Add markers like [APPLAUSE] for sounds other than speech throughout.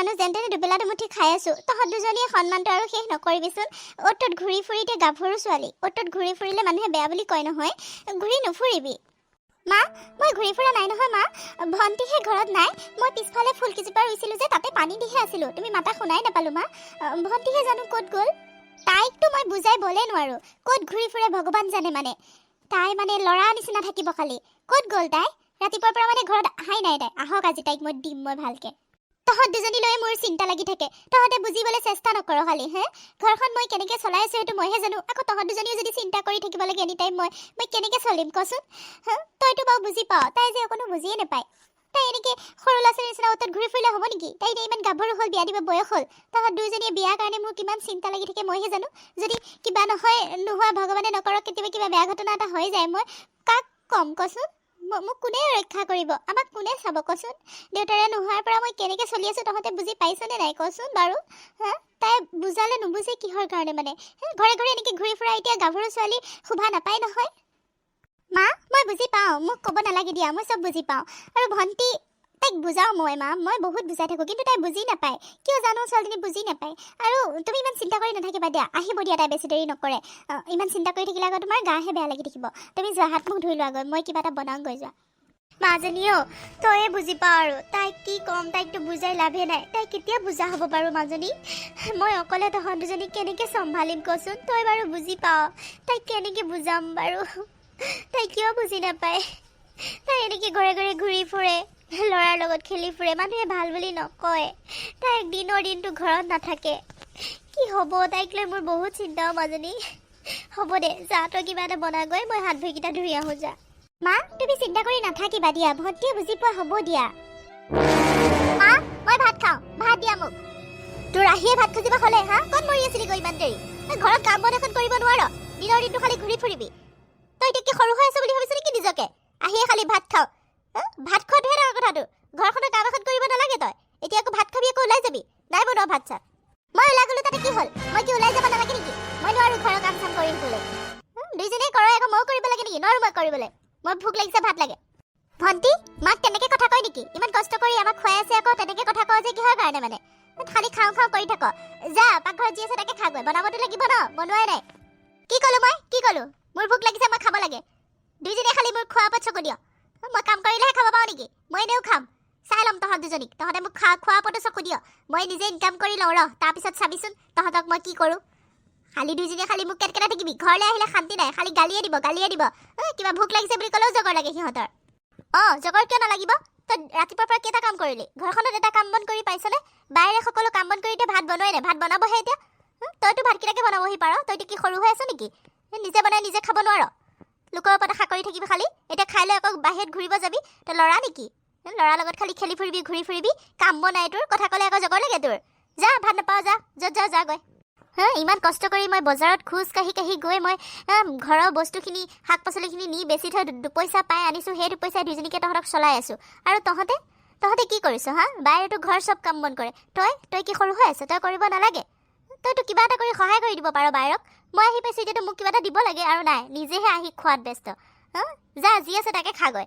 মানুহ যেন তেনে দুবেলা দুমুঠি খাই আছো তহঁত দুজনীয়ে সন্মানটো আৰু শেষ নকৰিবিচোন। অ'ত ত'ত ঘূৰি ফুৰি এতিয়া গাভৰু ছোৱালী অ'ত ত'ত ঘূৰি ফুৰিলে মানুহে বেয়া বুলি কয় নহয় ঘূৰি নুফুৰিবি। মা মই ঘূৰি ফুৰা নাই নহয় মা ভণ্টিহে ঘৰত নাই মই পিছফালে ফুলকেইজোপা ৰুইছিলোঁ যে তাতে পানী দিহে আছিলোঁ তুমি মাতা শুনাই নাপালোঁ মা। ভণ্টিহে জানো ক'ত গ'ল? তাইকতো মই বুজাই বলে নোৱাৰোঁ ক'ত ঘূৰি ফুৰে ভগৱান জানে মানে। তাই মানে ল'ৰা নিচিনা থাকিব খালি ক'ত গ'ল তাই? ৰাতিপুৱাৰ পৰা মানে ঘৰত অহাই নাই তাই আহক আজি তাইক মই দিম মই ভালকে। তহঁত দুজনীলৈ মোৰ চিন্তা লাগি থাকে তহঁতে বুজিবলৈ চেষ্টা নকৰ খালি হে? ঘৰখন মই কেনেকৈ চলাই আছোঁ সেইটো মইহে জানো আকৌ তহঁত দুজনীও যদি চিন্তা কৰি থাকিব লাগে এনি টাইম মই মই কেনেকৈ চলিম কচোন তইতো বাৰু বুজি পাৱ তাই যে অকণো বুজিয়ে নাপায়। তাই এনেকৈ সৰু ল'ৰা ছোৱালীৰ নিচিনা অতত ঘূৰি ফুৰিলে হ'ব নেকি? তাই এতিয়া ইমান গাভৰু হ'ল বিয়া দিব বয়স হ'ল। তহঁত দুইজনীয়ে বিয়াৰ কাৰণে মোৰ কিমান চিন্তা লাগি থাকে মইহে জানো। যদি কিবা নহয় নোহোৱা ভগৱানে নকৰক কেতিয়াবা কিবা বেয়া ঘটনা এটা হৈ যায় মই কাক ক'ম কচোন? মোক কোনে ৰক্ষা কৰিব? আমাক কোনে চাব কচোন? দেউতাৰে নোহোৱাৰ পৰা মই কেনেকৈ চলি আছোঁ তহঁতে বুজি পাইছনে নাই কচোন বাৰু? তাই বুজালে নুবুজে কিহৰ কাৰণে মানে? ঘৰে ঘৰে এনেকৈ ঘূৰি ফুৰা এতিয়া গাভৰু ছোৱালী শোভা নাপায় নহয়। মা মই বুজি পাওঁ। মোক ক'ব নালাগে দিয়া মই চব বুজি পাওঁ। আৰু ভণ্টি তাইক বুজাওঁ মই মা। মই বহুত বুজাই থাকোঁ কিন্তু তাই বুজি নাপায়। কিয় জানো ছোৱালীজনী বুজি নাপায়। আৰু তুমি ইমান চিন্তা কৰি নাথাকিবা দিয়া আহিব দিয়া তাই বেছি দেৰি নকৰে। ইমান চিন্তা কৰি থাকিলে আকৌ তোমাৰ গাহে বেয়া লাগি থাকিব। তুমি যোৱা হাত মুখ ধুই লোৱাগৈ মই কিবা এটা বনাওঁগৈ যোৱা। মাজনীও তয়ে বুজি পাওঁ আৰু। তাইক কি ক'ম তাইকতো বুজাই লাভে নাই। তাই কেতিয়া বুজা হ'ব বাৰু মাজনী? মই অকলে তহঁত দুজনীক কেনেকৈ চম্ভালিম কচোন? তই বাৰু বুজি পাওঁ তাইক কেনেকৈ বুজাম বাৰু? তাই কিয় বুজি নাপায়? তাই এনেকৈ ঘৰে ঘৰে ঘূৰি ফুৰে। ল'ৰাৰ লগত খেলি ফুৰে মানুহে ভাল বুলি নকয়। তাই দিনৰ দিনটো ঘৰত নাথাকে। কি হ'ব তাইক লৈ মোৰ বহুত চিন্তাও মাজনী। হ'ব দে যা তই কিবা এটা বনাগৈ মই হাত ভৰিকেইটা ধুই আহোঁ যা। মা তুমি চিন্তা কৰি নাথাকিবা দিয়া ভণ্টিয়ে বুজি পোৱা হ'ব দিয়া। মা মই ভাত খাওঁ ভাত দিয়া মোক। তোৰ আহিয়ে ভাত খুজিব হ'লে হা? ক'ত মৰি আছিলি গৈ ইমান দেৰি? তই ঘৰত কাম বন এখন কৰিব নোৱাৰ দিনৰ দিনটো খালি ঘূৰি ফুৰিবি। তই এতিয়া কি সৰু হৈ আছ বুলি ভাবিছ নেকি নিজকে? আহিয়ে খালি ভাত খাওঁ? ভাত খোৱাটোহে ডাঙৰ কথাটো ঘৰখনৰ কাম এখন কৰিব নালাগে তই। এতিয়া আকৌ ভাত খাবি আকৌ ওলাই যাবি। নাই বনোৱা ভাত চাত। মই ওলাই গ'লো তাতে কি হ'ল? মই কি ওলাই যাব নালাগে নেকি? মই নোৱাৰো ঘৰৰ কাম চাম কৰি থাকিবলৈ হা? দুইজনীয়ে কৰে আকৌ ময়ো কৰিব লাগে নেকি? নোৱাৰো মই কৰিবলৈ। মোৰ ভোক লাগিছে ভাত লাগে। ভণ্টি মাক তেনেকে কথা কয় নেকি? ইমান কষ্ট কৰি আমাক খুৱাই আছে আকৌ তেনেকে কথা কওঁ যে কিহৰ কাৰণে মানে? খালি খাওঁ খাওঁ কৰি থাক। যা পাকঘৰত যি আছে তাকে খাগৈ বনাবতো লাগিব ন? বনোৱাই নাই। কি ক'লো মই? কি ক'লো? মোৰ ভোক লাগিছে মই খাব লাগে। দুইজনীয়ে খালি মোৰ খোৱা ওপৰত চকু দিয়। মই কাম কৰিলেহে খাব পাওঁ নেকি? মই এনেও খাম। চাই ল'ম তহঁত দুজনীক। তহঁতে মোক খা খোৱা ওপৰতো চকু দিয়। মই নিজে ইনকাম কৰি লওঁ ৰ। তাৰপিছত চাবিচোন তহঁতক মই কি কৰোঁ। খালি দুইজনীয়ে খালি মোক কেটকেটা থাকিবি। ঘৰলৈ আহিলে শান্তি নাই। খালি গালিয়ে দিব গালিয়ে দিব। এ, কিবা ভোক লাগিছে বুলি ক'লেও জগৰ লাগে সিহঁতৰ। অঁ জগৰ কিয় নালাগিব? তই ৰাতিপুৱাৰ পৰা কেইটা কাম কৰিলি? ঘৰখনত এটা কাম বন কৰি পাইছনে? বায়েৰে সকলো কাম বন কৰি এতিয়া ভাত বনোৱাই নাই। ভাত বনাবহে এতিয়া। তইতো ভাতকেইটাকে বনাবহি পাৰ। তই এতিয়া কি সৰু হৈ আছ নেকি? নিজে বনাই নিজে খাব নোৱাৰ। লোকৰ ওপৰত আশা কৰি থাকিবি খালি। এতিয়া খাই লৈ আকৌ বাহিৰত ঘূৰিব যাবি। তই ল'ৰা নেকি? ল'ৰাৰ লগত খালি খেলি ফুৰিবি ঘূৰি ফুৰিবি কাম বনাই তোৰ। কথা ক'লে আকৌ জগৰ লাগে তোৰ। যা ভাত নাপাওঁ যা য'ত যা যা গৈ হা ইমান কষ্ট কৰি মই বজাৰত খোজ কাঢ়ি কাঢ়ি গৈ মই ঘৰৰ বস্তুখিনি শাক পাচলিখিনি নি বেছি থৈ দুপইচা পাই আনিছোঁ সেই দুপইচাই দুইজনীকে তহঁতক চলাই আছোঁ। আৰু তহঁতে? তহঁতে কি কৰিছ হা? বায়েৰেতো ঘৰ চব কাম বন কৰে। তই তই কি সৰু হৈ আছ? তই কৰিব নালাগে। তইতো কিবা এটা কৰি সহায় কৰি দিব পাৰ বায়েৰক। মই আহি পাইছোঁ এতিয়াতো মোক কিবা এটা দিব লাগে আৰু নাই, নিজেহে আহি খোৱাত ব্যস্ত। হা? যা, যি আছে তাকে খাগৈ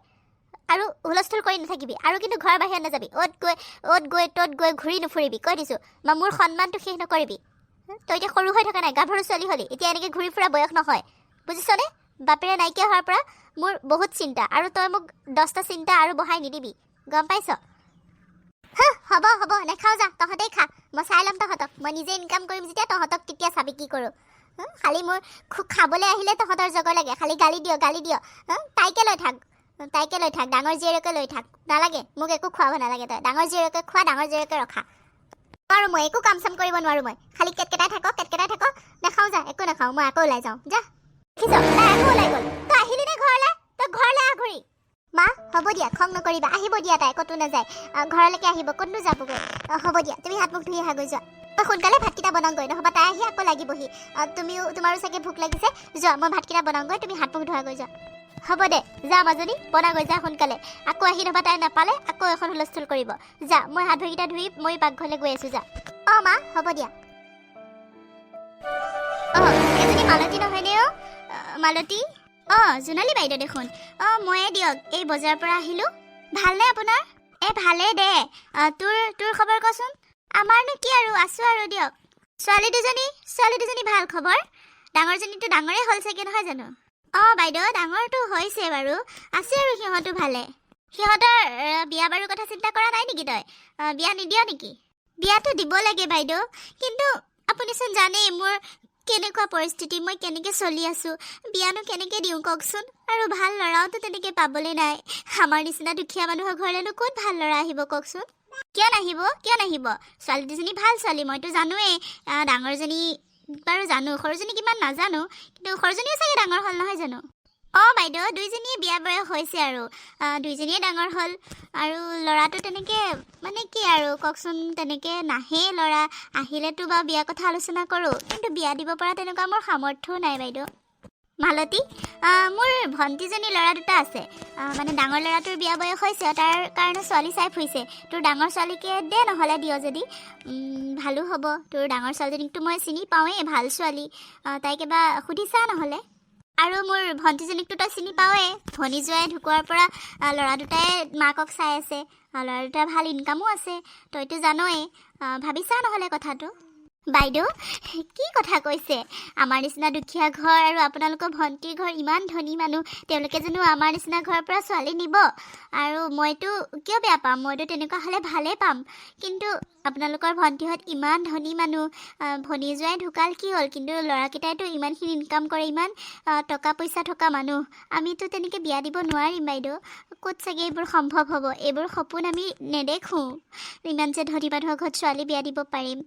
আৰু হুলস্থুল কৰি নাথাকিবি। আৰু কিন্তু ঘৰৰ বাহিৰত নাযাবি। অ'ত গৈ অ'ত গৈ, ত'ত গৈ ঘূৰি নুফুৰিবি, কৈ দিছোঁ। বা মোৰ সন্মানটো শেষ নকৰিবি। তই এতিয়া সৰু হৈ থকা নাই, গাভৰু ছোৱালী হ'লি। এতিয়া এনেকৈ ঘূৰি ফুৰা বয়স নহয়। বুজিছনে? বাপেৰে নাইকিয়া হোৱাৰ পৰা মোৰ বহুত চিন্তা। আৰু তই মোক দহটা চিন্তা আৰু বঢ়াই নিদিবি। গম পাইছ? হ'ব হ'ব নেখাওঁ যা তহঁতেই খা। মই চাই ল'ম তহঁতক। মই নিজে ইনকাম কৰিম যেতিয়া তহঁতক তেতিয়া চাবি কি কৰোঁ। খালি মোৰ খাবলৈ আহিলে তহঁতৰ জগৰ লাগে। খালি গালি দিয় গালি দিয়। তাইকে লৈ থাক। তাইকে লৈ থাক ডাঙৰ জীয়েৰকে লৈ থাক। নালাগে মোক একো খুৱাব নালাগে তই। ডাঙৰ জীয়েৰকে খোৱা ডাঙৰ জীয়েৰকে ৰখা। নোৱাৰোঁ মই একো কাম চাম কৰিব নোৱাৰোঁ মই। খালি কেটকেটাই থাক কেটকেটাই থাক। নাখাওঁ যা একো নাখাওঁ মই আকৌ ওলাই যাওঁ। যা। দেখিছ তাই আকৌ ওলাই গ'ল। তই আহিলি নে ঘৰলৈ? তই ঘৰলৈ আহ ঘূৰি মা হ'ব দিয়া খং নকৰিবা। আহিব দিয়া তাই ক'তো নাযায়। ঘৰলৈকে আহিব ক'তনো যাবগৈ। হ'ব দিয়া তুমি হাত মুখ ধুই আহাগৈ যোৱা। মই সোনকালে ভাতকেইটা বনাওঁগৈ নহ'বা তাই আহি আকৌ লাগিবহি। তুমিও তোমাৰো চাগে ভোক লাগিছে। যোৱা মই ভাতকেইটা বনাওঁগৈ তুমি হাত মুখ ধোৱাগৈ যোৱা। হ'ব দে যা মাজনী বনাগৈ যা সোনকালে। আকৌ আহি নহ'বা তাই নাপালে আকৌ এখন হুলস্থুল কৰিব। যা মই হাত ভৰিকেইটা ধুই মই পাকঘৰলৈ গৈ আছোঁ যা। অঁ মা হ'ব দিয়া। অঁ এজনী মালতী নহয়নে অ' মালতী? অঁ জোনালী বাইদেউ দেখোন। অঁ ময়ে দিয়ক এই বজাৰৰ পৰা আহিলোঁ। ভালনে আপোনাৰ? এ ভালেই দে। তোৰ তোৰ খবৰ কচোন? আমাৰনো কি আৰু আছো আৰু দিয়ক। ছোৱালী দুজনী ছোৱালী দুজনী ভাল খবৰ? ডাঙৰজনীতো ডাঙৰেই হ'ল চাগে নহয় জানো? অঁ বাইদেউ ডাঙৰটো হৈছে বাৰু। আছে আৰু সিহঁতো ভালে। সিহঁতৰ বিয়া বাৰুৰ কথা চিন্তা কৰা নাই নেকি তই? বিয়া নিদিয় নেকি? বিয়াটো দিব লাগে বাইদেউ। কিন্তু আপুনিচোন জানেই মোৰ কেনেকুৱা পৰিস্থিতি মই কেনেকৈ চলি আছোঁ বিয়ানো কেনেকৈ দিওঁ কওকচোন? আৰু ভাল ল'ৰাওতো তেনেকৈ পাবলৈ নাই। আমাৰ নিচিনা দুখীয়া মানুহৰ ঘৰলৈনো ক'ত ভাল ল'ৰা আহিব কওকচোন? কিয় নাহিব? কিয় নাহিব? ছোৱালী দুজনী ভাল ছোৱালী মইতো জানোৱেই। ডাঙৰজনী বাৰু জানো সৰুজনী কিমান নাজানো কিন্তু সৰুজনীও চাগে ডাঙৰ হ'ল নহয় জানো? অঁ বাইদেউ দুইজনীয়ে বিয়া বয়স হৈছে আৰু। দুইজনীয়ে ডাঙৰ হ'ল। আৰু ল'ৰাটো তেনেকৈ মানে কি আৰু কওকচোন তেনেকৈ নাহেই ল'ৰা। আহিলেতো বাৰু বিয়া কথা আলোচনা কৰোঁ। কিন্তু বিয়া দিব পৰা তেনেকুৱা মোৰ সামৰ্থ্যও নাই বাইদেউ। মালতী মোৰ ভণ্টিজনী ল'ৰা দুটা আছে। মানে ডাঙৰ ল'ৰাটোৰ বিয়া বয়স হৈছে তাৰ কাৰণে ছোৱালী চাই ফুৰিছে। তোৰ ডাঙৰ ছোৱালীকে দে নহ'লে দিয় যদি। ভালো হ'ব। তোৰ ডাঙৰ ছোৱালীজনীকতো মই চিনি পাওঁৱেই ভাল ছোৱালী। আহ, তাইক এবাৰ সুধিছা নহ'লে? আৰু মোৰ ভণ্টিজনীকতো তই চিনি পাওঁৱেই। ভনী জোৱাই ঢুকোৱাৰ পৰা ল'ৰা দুটাই মাকক চাই আছে। ল'ৰা দুটাৰ ভাল ইনকামো আছে। তইতো জানই ভাবিছা নহ'লে কথাটো? বাইদেউ কি কথা কৈছে? আমাৰ নিচিনা দুখীয়া ঘৰ আৰু আপোনালোকৰ ভণ্টিৰ ঘৰ ইমান ধনী মানুহ তেওঁলোকে জানো আমাৰ নিচিনা ঘৰৰ পৰা ছোৱালী নিব? আৰু মইতো কিয় বেয়া পাম? মইতো তেনেকুৱা হ'লে ভালেই পাম। কিন্তু আপোনালোকৰ ভণ্টিহঁত ইমান ধনী মানুহ আহ, ভনী জোৱাই ঢুকাল কি হ'ল? কিন্তু ল'ৰাকেইটাইতো ইমানখিনি ইনকাম কৰে ইমান টকা পইচা থকা মানুহ। আমিতো তেনেকৈ বিয়া দিব নোৱাৰিম বাইদেউ। ক'ত চাগে এইবোৰ সম্ভৱ হ'ব? এইবোৰ সপোন আমি নেদেখোঁ। ইমান যে ধনী মানুহৰ ঘৰত ছোৱালী বিয়া দিব পাৰিম।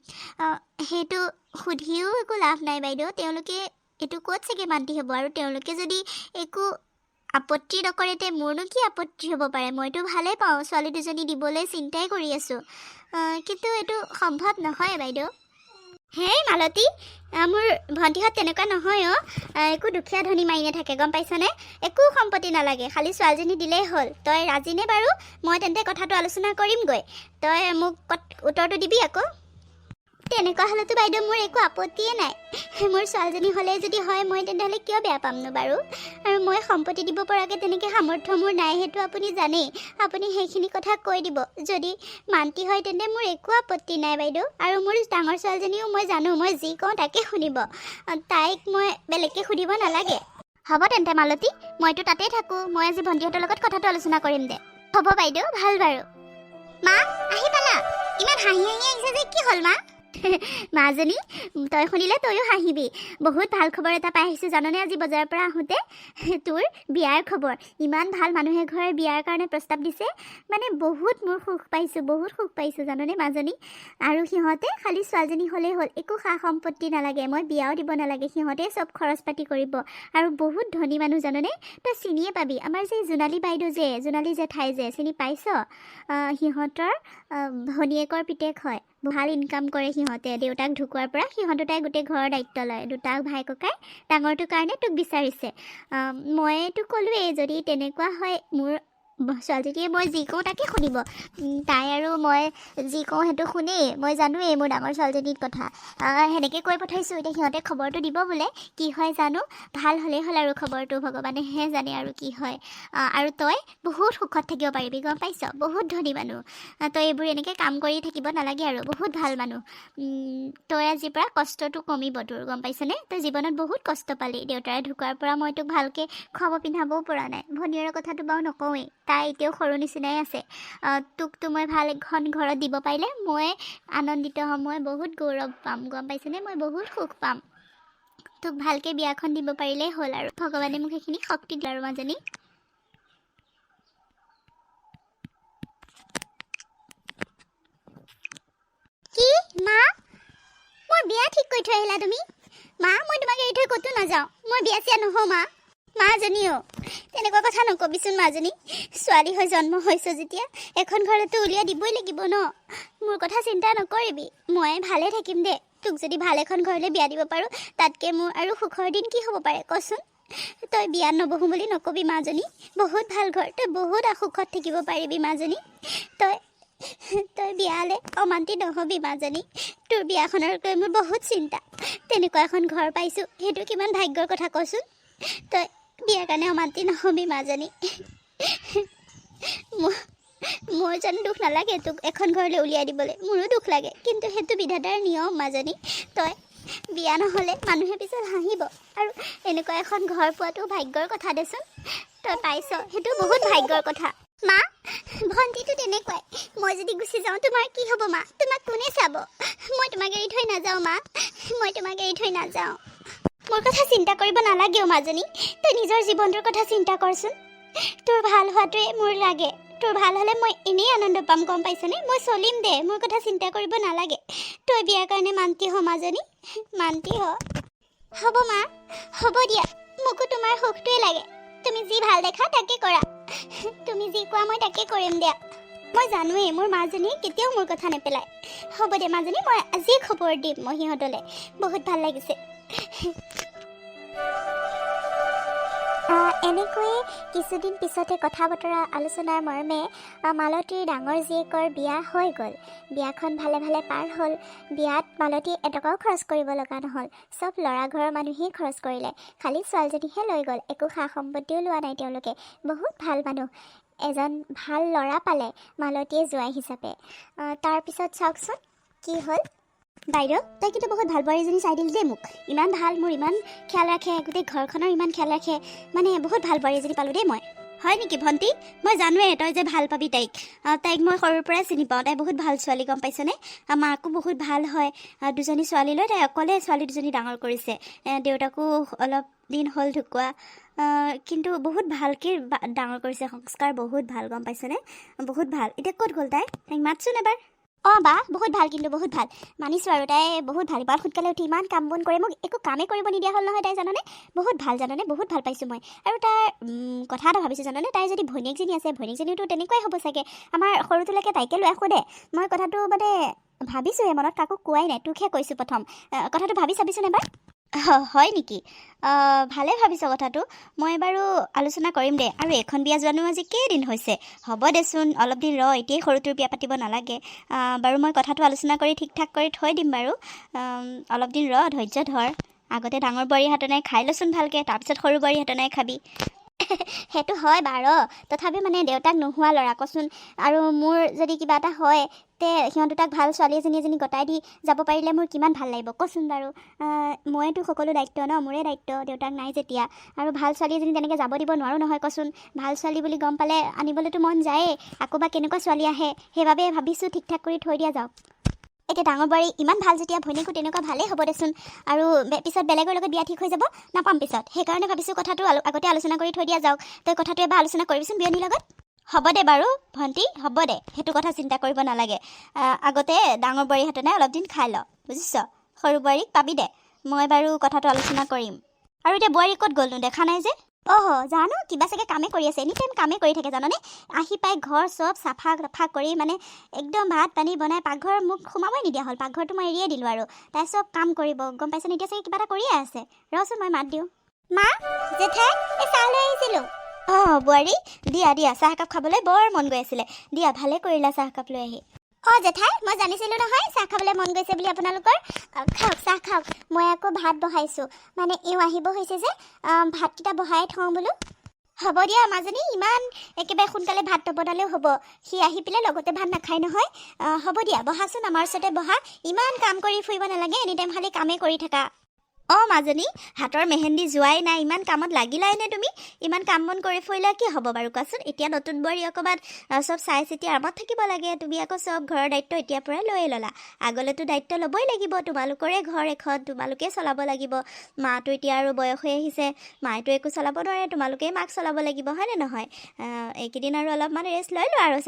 সেইটো সুধিও একো লাভ নাই বাইদেউ। তেওঁলোকে এইটো ক'ত চাগে মান্তি হ'ব? আৰু তেওঁলোকে যদি একো আপত্তি নকৰে তে মোৰনো কি আপত্তি হ'ব পাৰে? মইতো ভালেই পাওঁ। ছোৱালী দুজনী দিবলৈ চিন্তাই কৰি আছোঁ। কিন্তু এইটো সম্ভৱ নহয় বাইদেউ। হেই মালতী মোৰ ভণ্টিহঁত তেনেকুৱা নহয় অ' একো দুখীয়া ধনী মাৰি নাথাকে গম পাইছনে? একো সম্পত্তি নালাগে খালি ছোৱালীজনী দিলেই হ'ল। তই ৰাজিনে বাৰু? মই তেন্তে কথাটো আলোচনা কৰিমগৈ। তই মোক উত্তৰটো দিবি আকৌ। তেনেকুৱা হ'লেতো বাইদেউ মোৰ একো আপত্তিয়ে নাই। মোৰ ছোৱালীজনী হ'লে যদি হয় মই তেনেহ'লে কিয় বেয়া পামনো বাৰু? আৰু মই সম্পত্তি দিব পৰাকৈ তেনেকৈ সামৰ্থ্য মোৰ নাই সেইটো আপুনি জানেই। আপুনি সেইখিনি কথা কৈ দিব। যদি মান্তি হয় তেন্তে মোৰ একো আপত্তি নাই বাইদেউ। আৰু মোৰ ডাঙৰ ছোৱালীজনীও মই জানো মই যি কওঁ তাকে শুনিব। তাইক মই বেলেগকৈ সুধিব নালাগে। হ'ব তেন্তে মালতী। মইতো তাতেই থাকোঁ। মই আজি ভণ্টিহঁতৰ লগত কথাটো আলোচনা কৰিম দে। হ'ব বাইদেউ ভাল বাৰু। মা আহি পালা। ইমান হাঁহি হাঁহি আহিছে যে কি হ'ল মা? [LAUGHS] মাজনী তই শুনিলে তয়ো হাঁহিবি। বহুত ভাল খবৰ এটা পাই আহিছোঁ জাননে আজি বজাৰৰ পৰা আহোঁতে? [LAUGHS] তোৰ বিয়াৰ খবৰ। ইমান ভাল মানুহে ঘৰে বিয়াৰ কাৰণে প্ৰস্তাৱ দিছে। মানে বহুত মোৰ সুখ পাইছোঁ বহুত সুখ পাইছোঁ জাননে মাজনী? আৰু সিহঁতে খালী ছোৱালীজনী হ'লেই হ'ল একো সা সম্পত্তি নালাগে মই বিয়াও দিব নালাগে সিহঁতে চব খৰচ পাতি কৰিব। আৰু বহুত ধনী মানুহ জাননে? তই চিনিয়ে পাবি আমাৰ যে জোনালী বাইদেউ যে জোনালী জেঠাই যে চিনি পাইছ? সিহঁতৰ ভনীয়েকৰ পিতেক হয়। ভাল ইনকাম কৰে সিহঁতে দেউতাক ঢুকোৱাৰ পৰা সিহঁত দুটাই গোটেই ঘৰৰ দায়িত্ব লয় দুটা ভাই ককাই ডাঙৰটোৰ কাৰণে তোক বিচাৰিছে। মই তোক ক'লোৱেই যদি তেনেকুৱা হয় মোৰ ছোৱালীজনীয়ে মই যি কওঁ তাকে শুনিব। তাই আৰু মই যি কওঁ সেইটো শুনেই মই জানোৱেই মোৰ ডাঙৰ ছোৱালীজনীৰ কথা। সেনেকৈ কৈ পঠাইছোঁ এতিয়া সিহঁতে খবৰটো দিব বোলে কি হয় জানো? ভাল হ'লেই হ'ল আৰু খবৰটো ভগৱানেহে জানে আৰু কি হয়। আৰু তই বহুত সুখত থাকিব পাৰিবি গম পাইছ? বহুত ধনী মানুহ। তই এইবোৰ এনেকৈ কাম কৰি থাকিব নালাগে আৰু বহুত ভাল মানুহ। তই আজিৰ পৰা কষ্টটো কমিব তোৰ গম পাইছনে? তই জীৱনত বহুত কষ্ট পালি দেউতাৰে ঢুকোৱাৰ পৰা মই তোক ভালকৈ খুৱাব পিন্ধাবও পৰা নাই। ভনীয়েৰৰ কথাটো বাৰু নকওঁৱেই। তাই এতিয়াও সৰু নিচিনাই আছে। তোকতো মই ভাল এখন ঘৰত দিব পাৰিলে মই আনন্দিত হ'ম মই বহুত গৌৰৱ পাম গম পাইছনে? মই বহুত সুখ পাম। তোক ভালকৈ বিয়াখন দিব পাৰিলেই হ'ল আৰু। ভগৱানে মোক সেইখিনি শক্তি দিলে আৰু মাজনী। কি? মা? মোৰ বিয়া ঠিক কৰি থৈ আহিলা তুমি? মা মই তোমাক এৰি থৈ ক'তো নাযাওঁ। মই বিয়া চিয়া নহওঁ মা। মাজনীও তেনেকুৱা কথা নকবিচোন মাজনী। ছোৱালী হৈ জন্ম হৈছোঁ যেতিয়া এখন ঘৰতো উলিয়াই দিবই লাগিব ন। মোৰ কথা চিন্তা নকৰিবি মই ভালে থাকিম দে। তোক যদি ভাল এখন ঘৰলৈ বিয়া দিব পাৰোঁ তাতকৈ মোৰ আৰু সুখৰ দিন কি হ'ব পাৰে কচোন। তই বিয়াত নবহোঁ বুলি নকবি মাজনী। বহুত ভাল ঘৰ তই বহুত সুখত থাকিব পাৰিবি মাজনী। তই তই বিয়ালে অমান্তি নহবি মাজনী। তোৰ বিয়াখনৰ লৈ মোৰ বহুত চিন্তা। তেনেকুৱা এখন ঘৰ পাইছোঁ সেইটো কিমান ভাগ্যৰ কথা কচোন। তই বিয়াৰ কাৰণে অমান্তি নহবি মাজনী। মোৰ জানো দুখ নালাগে তোক এখন ঘৰলৈ উলিয়াই দিবলৈ। মোৰো দুখ লাগে কিন্তু সেইটো বিধাতাৰ নিয়ম মাজনী। তই বিয়া নহ'লে মানুহে পিছত হাঁহিব। আৰু এনেকুৱা এখন ঘৰ পোৱাটো ভাগ্যৰ কথা দেচোন। তই পাইছ সেইটো বহুত ভাগ্যৰ কথা। মা ভণ্টিটো তেনেকুৱাই। মই যদি গুচি যাওঁ তোমাৰ কি হ'ব মা? তোমাক কোনে চাব? মই তোমাক এৰি থৈ নাযাওঁ মা। মই তোমাক এৰি থৈ নাযাওঁ। মোৰ কথা চিন্তা কৰিব নালাগেও মাজনী। তই নিজৰ জীৱনটোৰ কথা চিন্তা কৰচোন। তোৰ ভাল হোৱাটোৱে মোৰ লাগে। তোৰ ভাল হ'লে মই এনেই আনন্দ পাম গম পাইছনে? মই চলিম দে মোৰ কথা চিন্তা কৰিব নালাগে। তই বিয়াৰ কাৰণে মান্তি হ মাজনী। মান্তি হ। হ'ব মা হ'ব দিয়া। মোকো তোমাৰ সুখটোৱে লাগে। তুমি যি ভাল দেখা তাকে কৰা। তুমি যি কোৱা মই তাকে কৰিম দিয়া। মই জানোৱেই মোৰ মাজনী কেতিয়াও মোৰ কথা নেপেলায়। হ'ব দে মাজনী মই আজিয়ে খবৰ দিম মই সিহঁতলৈ বহুত ভাল লাগিছে। এনেকৈয়ে কিছুদিন পিছতে কথা বতৰা আলোচনাৰ মৰ্মে মালতীৰ ডাঙৰ জীয়েকৰ বিয়া হৈ গ'ল। বিয়াখন ভালে ভালে পাৰ হ'ল। বিয়াত মালতীয়ে এটকাও খৰচ কৰিব লগা নহ'ল। চব ল'ৰা ঘৰৰ মানুহেই খৰচ কৰিলে। খালি ছোৱালীজনীহে লৈ গ'ল। একো সা সম্পত্তিও লোৱা নাই তেওঁলোকে। বহুত ভাল মানুহ। এজন ভাল ল'ৰা পালে মালতীয়ে জোৱাই হিচাপে। তাৰপিছত চাওকচোন কি হ'ল? বাইদেউ তই কিন্তু বহুত ভাল বোৱাৰী এজনী চাই দিলি দেই মোক। ইমান ভাল মোৰ ইমান খেয়াল ৰাখে গোটেই ঘৰখনৰ ইমান খেয়াল ৰাখে। মানে বহুত ভাল বোৱাৰী এজনী পালোঁ দেই মই। হয় নেকি ভণ্টি? মই জানোৱেই তই যে ভাল পাবি তাইক। তাইক মই সৰুৰ পৰাই চিনি পাওঁ। তাই বহুত ভাল ছোৱালী গম পাইছনে? মাকো বহুত ভাল হয়। দুজনী ছোৱালী লৈ তাই অকলে ছোৱালী দুজনী ডাঙৰ কৰিছে। দেউতাকো অলপ দিন হ'ল ঢুকুৱা। কিন্তু বহুত ভালকৈ ডাঙৰ কৰিছে। সংস্কাৰ বহুত ভাল গম পাইছনে? বহুত ভাল। এতিয়া ক'ত গ'ল তাই? তাইক মাতচোন এবাৰ। অঁ বা বহুত ভাল কিন্তু বহুত ভাল। মানিছোঁ আৰু তাই বহুত ভাল। ইমান সোনকালে উঠি ইমান কাম বন কৰে মোক একো কামেই কৰিব নিদিয়া হ'ল নহয় তাই জানানে? বহুত ভাল জানানে? বহুত ভাল পাইছোঁ মই। আৰু উম, কথা এটা ভাবিছোঁ জানানে? তাইৰ যদি ভনীয়েকজনী আছে ভনীয়েকজনীওতো তেনেকুৱাই হ'ব চাগে। আমাৰ সৰুটোলৈকে তাইকে লৈ আহোঁ দে। মই কথাটো মানে ভাবিছোঁহে মনত কাকো কোৱাই নাই তোকহে কৈছোঁ প্ৰথম। কথাটো ভাবি চাবিচোন এবাৰ। হয় নেকি? ভালে ভাবিছ কথাটো। মই বাৰু আলোচনা কৰিম দে। আৰু এখন বিয়া যোৱানো আজি কেইদিন হৈছে? হ'ব দেচোন অলপ দিন ৰ এতিয়াই সৰুটোৰ বিয়া পাতিব নালাগে। বাৰু মই কথাটো আলোচনা কৰি ঠিক ঠাক কৰি থৈ দিম বাৰু। অলপ দিন ৰ ধৈৰ্য ধৰ। আগতে ডাঙৰ বোৱাৰী হাতনাই খাই লচোন ভালকৈ তাৰপিছত সৰু বোৱাৰী হাতনাই খাবি। [LAUGHS] সেইটো হয় বাৰু। তথাপি মানে দেউতাক নোহোৱা ল'ৰা কচোন। আৰু মোৰ যদি কিবা এটা হয় তে সিহঁত দুটাক ভাল ছোৱালী এজনী এজনী গতাই দি যাব পাৰিলে মোৰ কিমান ভাল লাগিব কচোন বাৰু। ময়েতো সকলো দায়িত্ব ন মোৰে দায়িত্ব দেউতাক নাই যেতিয়া। আৰু ভাল ছোৱালী এজনী তেনেকৈ যাব দিব নোৱাৰোঁ নহয় কচোন। ভাল ছোৱালী বুলি গম পালে আনিবলৈতো মন যায়েই আকৌ বা কেনেকুৱা ছোৱালী আহে সেইবাবে ভাবিছোঁ ঠিক ঠাক কৰি থৈ দিয়া যাওক। এতিয়া ডাঙৰ বোৱাৰী ইমান ভাল যেতিয়া ভনীয়েকো তেনেকুৱা ভালেই হ'ব দেচোন। আৰু পিছত বেলেগৰ লগত বিয়া ঠিক হৈ যাব নাপাম পিছত। সেইকাৰণে ভাবিছোঁ কথাটো আগতে আলোচনা কৰি থৈ দিয়া যাওক। তই কথাটো এবাৰ আলোচনা কৰিবিচোন বিয়নীৰ লগত? হ'ব দে বাৰু ভণ্টি হ'ব দে। সেইটো কথা চিন্তা কৰিব নালাগে। আগতে ডাঙৰ বোৱাৰীহঁতে নাই অলপ দিন খাই ল বুজিছ? সৰু বোৱাৰীক পাবি দে। মই বাৰু কথাটো আলোচনা কৰিম। আৰু এতিয়া বোৱাৰী ক'ত গ'লনো? দেখা নাই যে? অহ জানো কিবা চাগে কামেই কৰি আছে। এনি টাইম কামেই কৰি থাকে জাননে? আহি পাই ঘৰ চব চাফা চাফা কৰি মানে একদম ভাত পানী বনাই পাকঘৰ মোক সোমাবই নিদিয়া হ'ল। পাকঘৰটো মই এৰিয়ে দিলোঁ আৰু। তাই চব কাম কৰিব। গম পাইছেনে এতিয়া চাগে কিবা এটা কৰিয়ে আছে। ৰচোন মই মাত দিওঁ। মা জেঠাই এই চাহ লৈ আহিছিলোঁ। অঁ বোৱাৰী দিয়া দিয়া চাহ একাপ খাবলৈ বৰ মন গৈ আছিলে। দিয়া ভালে কৰিলা চাহ একাপ লৈ আহি। অঁ জেঠাই মই জানিছিলোঁ নহয় চাহ খাবলৈ মন গৈছে বুলি আপোনালোকৰ। খাওক চাহ খাওক মই আকৌ ভাত বহাইছোঁ। মানে এওঁ আহিব হৈছে যে ভাতকেইটা বহাই থওঁ বোলো। হ'ব দিয়া মাজনী ইমান একেবাৰে সোনকালে ভাত নবনালেও হ'ব। সি আহি পেলাই লগতে ভাত নাখায় নহয়। হ'ব দিয়া বহাচোন আমাৰ ওচৰতে বহা। ইমান কাম কৰি ফুৰিব নালাগে এনি টাইম খালি কামেই কৰি থাকা। অঁ মাজনী হাতৰ মেহেন্দি যোৱাই নাই ইমান কামত লাগিলাই নে তুমি? ইমান কাম বন কৰি ফুৰিলে কি হ'ব বাৰু কোৱাচোন? এতিয়া নতুন বোৱাৰী অকণমান চব চাই চিতি আৰামত থাকিব লাগে। তুমি আকৌ চব ঘৰৰ দায়িত্ব এতিয়াৰ পৰাই লৈয়ে ল'লা। আগলেতো দায়িত্ব ল'বই লাগিব তোমালোকৰে ঘৰ এখন তোমালোকে চলাব লাগিব। মাটো এতিয়া আৰু বয়স হৈ আহিছে মায়েতো একো চলাব নোৱাৰে তোমালোকেই মাক চলাব লাগিব হয়নে নহয়? এইকেইদিন আৰু অলপমান ৰেষ্ট লৈ লোৱা আৰু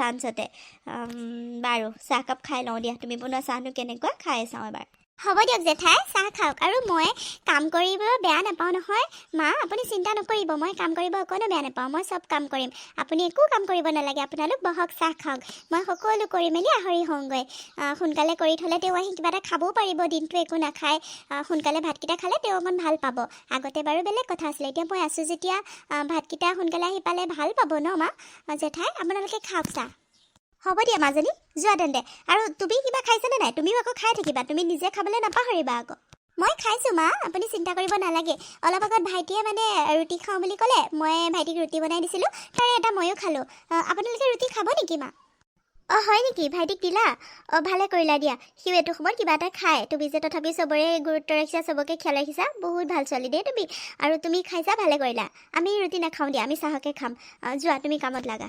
উম, বাৰু চাহকাপ খাই লওঁ দিয়া। তুমি বনোৱা চাহনো কেনেকুৱা? খাই চাওঁ এবাৰ। হ'ব দিয়ক জেঠাই চাহ খাওক। আৰু মই কাম কৰিব বেয়া নাপাওঁ নহয়। মা আপুনি চিন্তা নকৰিব মই কাম কৰিব অকণো বেয়া নাপাওঁ মই চব কাম কৰিম। আপুনি একো কাম কৰিব নালাগে আপোনালোক বহক চাহ খাওক। মই সকলো কৰি মেলি আহৰি হওঁগৈ। সোনকালে কৰি থ'লে তেওঁ আহি কিবা এটা খাবও পাৰিব দিনটো একো নাখায়। সোনকালে ভাতকেইটা খালে তেওঁ অকণ ভাল পাব। আগতে বাৰু বেলেগ কথা আছিলে এতিয়া মই আছোঁ যেতিয়া ভাতকেইটা সোনকালে আহি পালে ভাল পাব ন মা? জেঠাই আপোনালোকে খাওক চাহ। হ'ব দিয়া মাজনী যোৱা তেন্তে। আৰু তুমি কিবা খাইছানে নাই? তুমিও আকৌ খাই থাকিবা। তুমি নিজে খাবলৈ নাপাহৰিবা আকৌ। মই খাইছোঁ মা। আপুনি চিন্তা কৰিব নালাগে। অলপ আগত ভাইটিয়ে মানে ৰুটি খাওঁ বুলি ক'লে মই ভাইটিক ৰুটি বনাই দিছিলোঁ। তাৰে এটা ময়ো খালোঁ। আপোনালোকে ৰুটি খাব নেকি মা? অঁ হয় নেকি? ভাইটিক দিলা? অঁ ভালে কৰিলা দিয়া। সিও এইটো সময়ত কিবা এটা খায়। তুমি যে তথাপি চবৰে গুৰুত্ব ৰাখিছা চবকে খেয়াল ৰাখিছা বহুত ভাল ছোৱালী দেই তুমি। আৰু তুমি খাইছা ভালে কৰিলা। আমি ৰুটি নাখাওঁ দিয়া আমি চাহকে খাম। যোৱা তুমি কামত লাগা।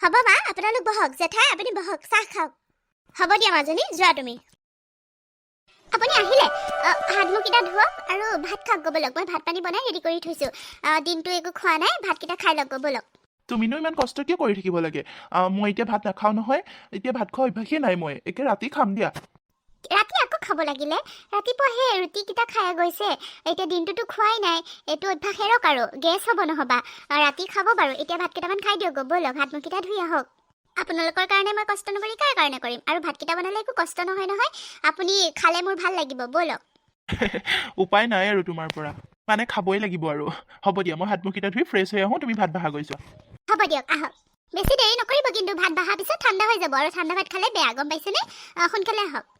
হ'ব মা আপোনালোক বহক জেঠাই আপুনি বহক চাহ খাওক। হ'ব দিয়া মাজনী যোৱা তুমি। আপুনি আহিলে? অঁ, হাত মুখকেইটা ধুৱক আৰু ভাত খাওক গৈ ব'লক মই ভাত পানী বনাই ৰেডি কৰি থৈছোঁ। দিনটো একো খোৱা নাই ভাতকেইটা খাই লওক গৈ ব'লক তুমিনো ইমান কষ্ট কিয় কৰি থাকিব লাগে? মই এতিয়া ভাত নাখাওঁ নহয় এতিয়া ভাত খোৱা অভ্যাসেই নাই মই। একে ৰাতি খাম দিয়া। ৰাতি খাব লাগিলে। ৰাতিপুৱা সেই ৰুটিকেইটা খাই গৈছে। এতিয়া দিনটোতো খোৱাই নাই। এইটো অভ্যাস এৰক আৰু। গেছ হ'ব নহ'বা। ৰাতি খাব বাৰু। এতিয়া ভাত কেইটামান খাই দিয়ক ব'লক হাত মুখকেইটা ধুই আহক। আপোনালোকৰ কাৰণে মই কষ্ট নকৰি কাৰ কাৰণে কৰিম? আৰু ভাতকেইটা বনালে একো কষ্ট নহয় নহয়। আপুনি খালে মোৰ ভাল লাগিব ব'লক [LAUGHS] উপায় নাই আৰু তোমাৰ পৰা। মানে খাবই লাগিব আৰু। হ'ব দিয়া মই হাত মুখকেইটা ধুই ফ্ৰেছ হৈ আহোঁ। তুমি ভাত বাঢ়া গৈ যোৱা। হ'ব দিয়ক আহক। বেছি দেৰি নকৰিব কিন্তু। ভাত বহাৰ পিছত ঠাণ্ডা হৈ যাব। আৰু ঠাণ্ডা ভাত খালে বেয়া গম পাইছেনে? সোনকালে আহক।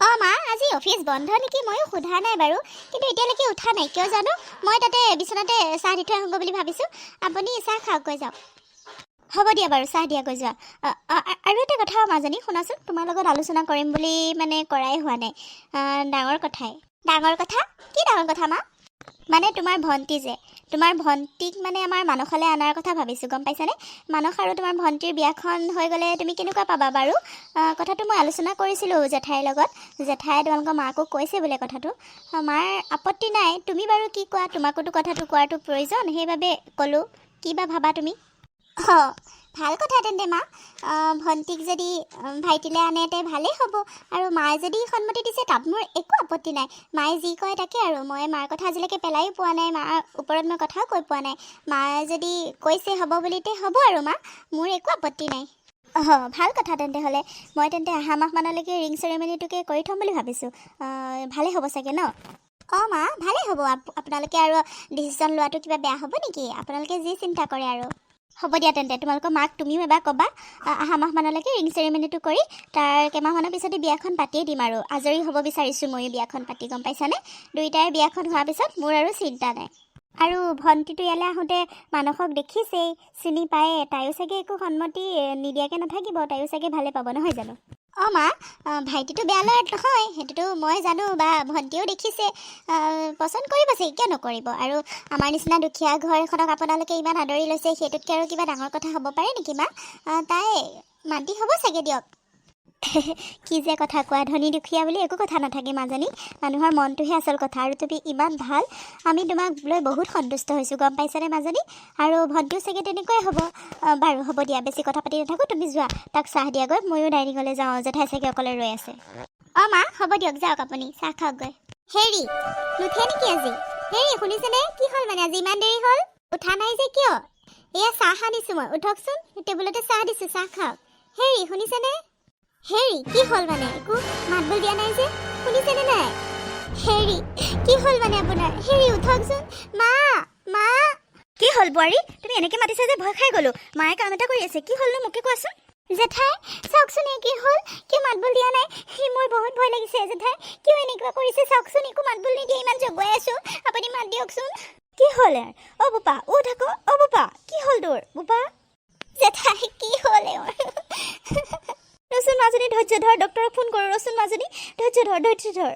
অঁ মা আজি অফিচ বন্ধ নেকি? ময়ো সোধা নাই বাৰু। কিন্তু এতিয়ালৈকে উঠা নাই। কিয় জানো? মই তাতে বিচনাতে চাহ দি থৈ আহোঁগৈ বুলি ভাবিছোঁ। আপুনি চাহ খাওক যাওক। হ'ব দিয়া বাৰু চাহ দিয়া গৈ যোৱা। আৰু এটা কথা মাজনী শুনাচোন। তোমাৰ লগত আলোচনা কৰিম বুলি মানে কৰাই হোৱা নাই। ডাঙৰ কথাই। ডাঙৰ কথা? কি ডাঙৰ কথা মা? মানে তোমাৰ ভণ্টি যে তোমাৰ ভণ্টিক মানে আমাৰ মানসলৈ অনাৰ কথা ভাবিছোঁ গম পাইছানে? মানস আৰু তোমাৰ ভণ্টিৰ বিয়াখন হৈ গ'লে তুমি কেনেকুৱা পাবা বাৰু? কথাটো মই আলোচনা কৰিছিলোঁ জেঠাইৰ লগত। জেঠাই তোমালোকৰ মাকো কৈছে বোলে কথাটো। মাৰ আপত্তি নাই। তুমি বাৰু কি কোৱা? তোমাকোতো কথাটো কোৱাটো প্ৰয়োজন। সেইবাবে ক'লোঁ। কি বা ভাবা তুমি? অঁ ভাল কথা তেন্তে মা। ভণ্টিক যদি ভাইটিলৈ আনে তে ভালেই হ'ব। আৰু মায়ে যদি সন্মতি দিছে তাত মোৰ একো আপত্তি নাই। মায়ে যি কয় তাকে আৰু। মই মাৰ কথা আজিলৈকে পেলাইও পোৱা নাই। মাৰ ওপৰত মই কথাও কৈ পোৱা নাই। মায়ে যদি কৈছে হ'ব বুলি তে হ'ব আৰু মা। মোৰ একো আপত্তি নাই। অঁ ভাল কথা তেন্তে হ'লে মই তেন্তে অহা মাহমানলৈকে ৰিং চেৰেমনিটোকে কৰি থ'ম বুলি ভাবিছোঁ। ভালেই হ'ব চাগে ন? অঁ মা ভালেই হ'ব। আপ- আপোনালোকে আৰু ডিচিশ্যন লোৱাটো কিবা বেয়া হ'ব নেকি? আপোনালোকে যি চিন্তা কৰে আৰু। হ'ব দিয়া তেন্তে। তোমালোকৰ মাক তুমিও এবাৰ ক'বা অহা মাহমানলৈকে ৰিং চেৰিমনিটো কৰি তাৰ কেইমাহমানৰ পিছতে বিয়াখন পাতিয়ে দিম আৰু। আজৰি হ'ব বিচাৰিছোঁ ময়ো বিয়াখন পাতি গম পাইছানে? দুইটাৰে বিয়াখন হোৱাৰ পিছত মোৰ আৰু চিন্তা নাই। আৰু ভণ্টিটো ইয়ালৈ আহোঁতে মানসক দেখিছেই চিনি পায়ে। তাইও চাগে একো সন্মতি নিদিয়াকৈ নাথাকিব তাইও চাগে ভালে পাব নহয় জানো? অঁ মা। ভাইটিটো বেয়া ল'ৰা নহয়। সেইটোতো মই জানো বা ভণ্টিও দেখিছে। পচন্দ কৰিব চাগে কিয় নকৰিব? আৰু আমাৰ নিচিনা দুখীয়া ঘৰ এখনক আপোনালোকে ইমান আদৰি লৈছে সেইটোতকৈ আৰু কিবা ডাঙৰ কথা হ'ব পাৰে নেকি মা? তাই মান্তি হ'ব চাগে দিয়ক। [LAUGHS] কি যে কথা কোৱা ধনী দুখীয়া বুলি একো কথা নাথাকে মাজনী। মানুহৰ মনটোহে আচল কথা। আৰু তুমি ইমান ভাল আমি তোমাক লৈ বহুত সন্তুষ্ট হৈছোঁ গম পাইছানে মাজনী? আৰু ভণ্টিও চাগে তেনেকুৱাই হ'ব। বাৰু হ'ব দিয়া বেছি কথা পাতি নাথাকোঁ তুমি যোৱা। তাক চাহ দিয়াগৈ ময়ো ডাইনিঙলৈ যাওঁ জেঠাই চাগে অকলে ৰৈ আছে। অঁ মা হ'ব দিয়ক যাওক আপুনি চাহ খাওকগৈ হেৰি নুঠে নেকি আজি? হেৰি শুনিছেনে? কি হ'ল মানে আজি ইমান দেৰি হ'ল? উঠা নাই যে কিয়? এয়া চাহ আনিছোঁ মই উঠকচোন টেবুলতে চাহ দিছোঁ চাহ খাওক। হেৰি শুনিছেনে? হেৰি কি হ'ল মানে? একো মাত বোল দিয়া নাই যে শুনিছেনে নাই? হেৰি কি হ'ল মানে আপোনাৰ? হেৰি উঠকচোন। মা মা। কি হ'ল বোৱাৰী? তুমি এনেকে মাতিছা যে ভয় খাই গ'লো। মায়ে কাম এটা কৰি আছে। কি হ'লনো মোকে কোৱাচোন? জেঠাই চাওকচোন এই কি হ'ল? কিয় মাত বোল দিয়া নাই? সি মোৰ বহুত ভয় লাগিছে জেঠাই। কিয় এনেকুৱা কৰিছে? চাওকচোন একো মাত বোল নিদিয়ে ইমান জগুৱাই আছো। আপুনি মাত দিয়কচোন। কি হ'ল অ' বোপা উঠ আকৌ। অ' বোপা কি হ'ল তোৰ? বোপা। জেঠাই কি হ'ল এওঁৰ [LAUGHS] ৰচোন মাজনী ধৈৰ্য ধৰ ডক্তৰক ফোন কৰোঁ ৰচোন মাজনী ধৈৰ্য ধৰ ধৈৰ্য ধৰ।